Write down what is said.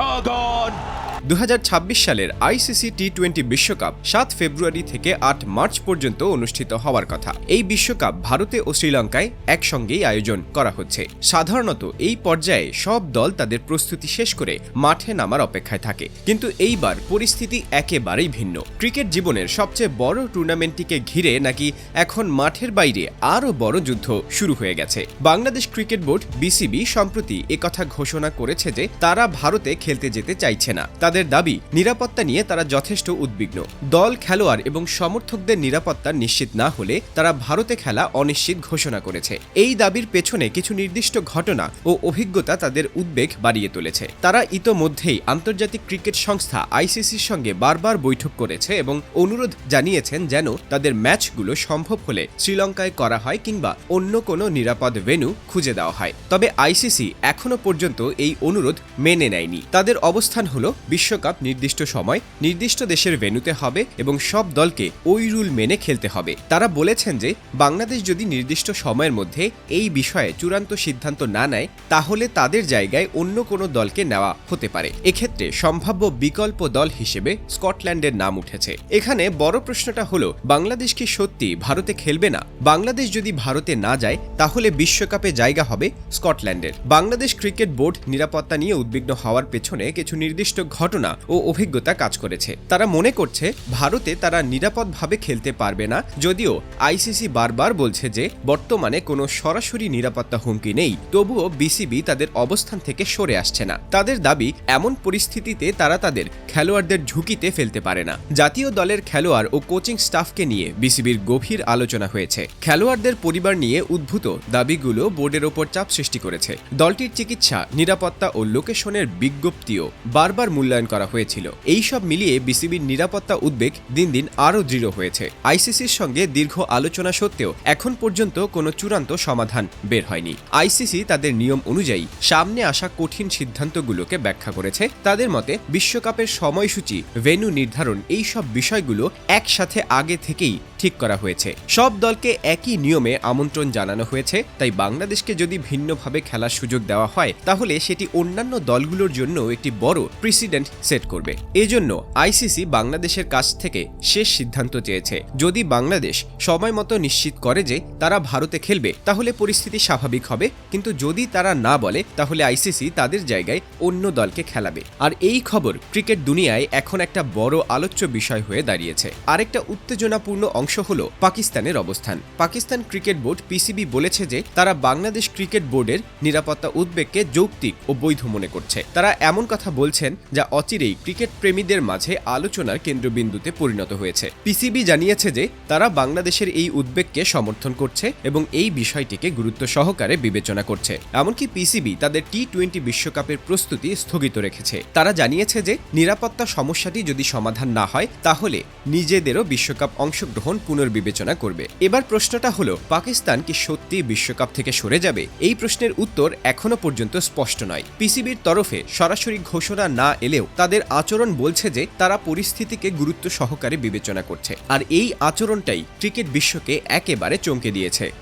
are on! দু হাজার ছাব্বিশ সালের আইসিসি টি টোয়েন্টি বিশ্বকাপ সাত ফেব্রুয়ারি থেকে আট মার্চ পর্যন্ত অনুষ্ঠিত হওয়ার কথা। এই বিশ্বকাপ ভারতে ও শ্রীলঙ্কায় একসঙ্গেই আয়োজন করা হচ্ছে। সাধারণত এই পর্যায়ে সব দল তাদের প্রস্তুতি শেষ করে মাঠে নামার অপেক্ষায় থাকে। কিন্তু এইবার পরিস্থিতি একেবারেই ভিন্ন। ক্রিকেট জীবনের সবচেয়ে বড় টুর্নামেন্টটিকে ঘিরে নাকি এখন মাঠের বাইরে আরও বড় যুদ্ধ শুরু হয়ে গেছে। বাংলাদেশ ক্রিকেট বোর্ড, বিসিবি, সম্প্রতি একথা ঘোষণা করেছে যে তারা ভারতে খেলতে যেতে চাইছে না। তাদের দাবি, নিরাপত্তা নিয়ে তারা যথেষ্ট উদ্বিগ্ন। দল, খেলোয়াড় এবং সমর্থকদের নিরাপত্তা নিশ্চিত না হলে তারা ভারতে খেলা অনিশ্চিত ঘোষণা করেছে। এই দাবির পেছনে কিছু নির্দিষ্ট ঘটনা ও অভিজ্ঞতা তাদের উদ্বেগ বাড়িয়ে তুলেছে। তারা ইতোমধ্যেই আন্তর্জাতিক ক্রিকেট সংস্থা আইসিসির সঙ্গে বারবার বৈঠক করেছে এবং অনুরোধ জানিয়েছেন যেন তাদের ম্যাচগুলো সম্ভব হলে শ্রীলঙ্কায় করা হয় কিংবা অন্য কোনো নিরাপদ ভেন্যু খুঁজে দেওয়া হয়। তবে আইসিসি এখনও পর্যন্ত এই অনুরোধ মেনে নেয়নি। তাদের অবস্থান হল বিশ্বকাপ নির্দিষ্ট সময় নির্দিষ্ট দেশের ভেন্যুতে হবে এবং সব দলকে ওই রুল মেনে খেলতে হবে। তারা বলেছেন যে, বাংলাদেশ যদি নির্দিষ্ট সময়ের মধ্যে এই বিষয়ে চূড়ান্ত সিদ্ধান্ত না নেয়, তাহলে তাদের জায়গায় অন্য কোনো দলকে নেওয়া হতে পারে। এক্ষেত্রে সম্ভাব্য বিকল্প দল হিসেবে স্কটল্যান্ডের নাম উঠেছে। এখানে বড় প্রশ্নটা হলো, বাংলাদেশ কি সত্যি ভারতে খেলবে না? বাংলাদেশ যদি ভারতে না যায়, তাহলে বিশ্বকাপে জায়গা হবে স্কটল্যান্ডের। বাংলাদেশ ক্রিকেট বোর্ড নিরাপত্তা নিয়ে উদ্বিগ্ন হওয়ার পেছনে কিছু নির্দিষ্ট ঘটনা ও অভিজ্ঞতা কাজ করেছে। তারা মনে করছে, ভারতে তারা নিরাপদভাবে খেলতে পারবে না, যদিও আইসিসি বারবার বলছে যে, বর্তমানে কোনো সরাসরি নিরাপত্তা হুমকি নেই। তবুও বিসিবি তাদের অবস্থান থেকে সরে আসছে না। তাদের দাবি, এমন পরিস্থিতিতে তারা তাদের খেলোয়াড়দের ঝুঁকিতে ফেলতে পারে না। জাতীয় দলের খেলোয়াড় ও কোচিং স্টাফকে নিয়ে বিসিবির গভীর আলোচনা হয়েছে। খেলোয়াড়দের পরিবার নিয়ে উদ্ভূত দাবিগুলো বোর্ডের ওপর চাপ সৃষ্টি করেছে। দলটির চিকিৎসা, নিরাপত্তা ও লোকেশনের বিজ্ঞপ্তিও বারবার মূল্যায়ন করা হয়েছিল। এই সব মিলিয়ে বিসিবির নিরাপত্তা উদ্বেগ দিন দিন আরও দৃঢ় হয়েছে। আইসিসির সঙ্গে দীর্ঘ আলোচনা সত্ত্বেও এখন পর্যন্ত কোনো চূড়ান্ত সমাধান বের হয়নি। আইসিসি তাদের নিয়ম অনুযায়ী সামনে আসা কঠিন সিদ্ধান্তগুলোকে ব্যাখ্যা করেছে। তাদের মতে বিশ্বকাপের সময়সূচি, ভেন্যু নির্ধারণ এই সব বিষয়গুলো একসাথে আগে থেকেই ঠিক করা হয়েছে। সব দলকে একই নিয়মে আমন্ত্রণ জানানো হয়েছে। তাই বাংলাদেশকে যদি ভিন্নভাবে খেলার সুযোগ দেওয়া হয়, তাহলে সেটি অন্যান্য দলগুলোর জন্য একটি বড় প্রেসিডেন্ট সেট করবে। এজন্য আইসিসি বাংলাদেশের কাছ থেকে শেষ সিদ্ধান্ত চেয়েছে। যদি বাংলাদেশ সময় মতো নিশ্চিত করে যে তারা ভারতে খেলবে, তাহলে পরিস্থিতি স্বাভাবিক হবে। কিন্তু যদি তারা না বলে, তাহলে আইসিসি তাদের জায়গায় অন্য দলকে খেলাবে। আর এই খবর ক্রিকেট দুনিয়ায় এখন একটা বড় আলোচ্য বিষয় হয়ে দাঁড়িয়েছে। আরেকটা উত্তেজনাপূর্ণ অংশ হল পাকিস্তানের অবস্থান। পাকিস্তান ক্রিকেট বোর্ড পিসিবি বলেছে যে তারা বাংলাদেশ ক্রিকেট বোর্ডের নিরাপত্তা উদ্বেগকে যৌক্তিক ও বৈধ মনে করছে। তারা এমন কথা বলছেন যা অচিরেই ক্রিকেট প্রেমীদের মাঝে আলোচনার কেন্দ্রবিন্দুতে পরিণত হয়েছে। পিসিবি জানিয়েছে যে, তারা বাংলাদেশের এই উদ্বেগকে সমর্থন করছে এবং এই বিষয়টিকে গুরুত্ব সহকারে বিবেচনা করছে। এমনকি পিসিবি তাদের টি টোয়েন্টি বিশ্বকাপের প্রস্তুতি স্থগিত রেখেছে। তারা জানিয়েছে যে, নিরাপত্তা সমস্যাটি যদি সমাধান না হয়, তাহলে নিজেদেরও বিশ্বকাপ অংশগ্রহণ পুনর্বিবেচনা করবে। এবার প্রশ্নটা হলো, পাকিস্তান কি সত্যি বিশ্বকাপ থেকে সরে যাবে? এই প্রশ্নের উত্তর এখনও পর্যন্ত স্পষ্ট নয়। পিসিবির তরফে সরাসরি ঘোষণা না এলেও তাদের আচরণ বলছে যে তারা পরিস্থিতিকে গুরুত্ব সহকারে বিবেচনা করছে। আর এই আচরণটাই ক্রিকেট বিশ্বকে একেবারে চমকে দিয়েছে।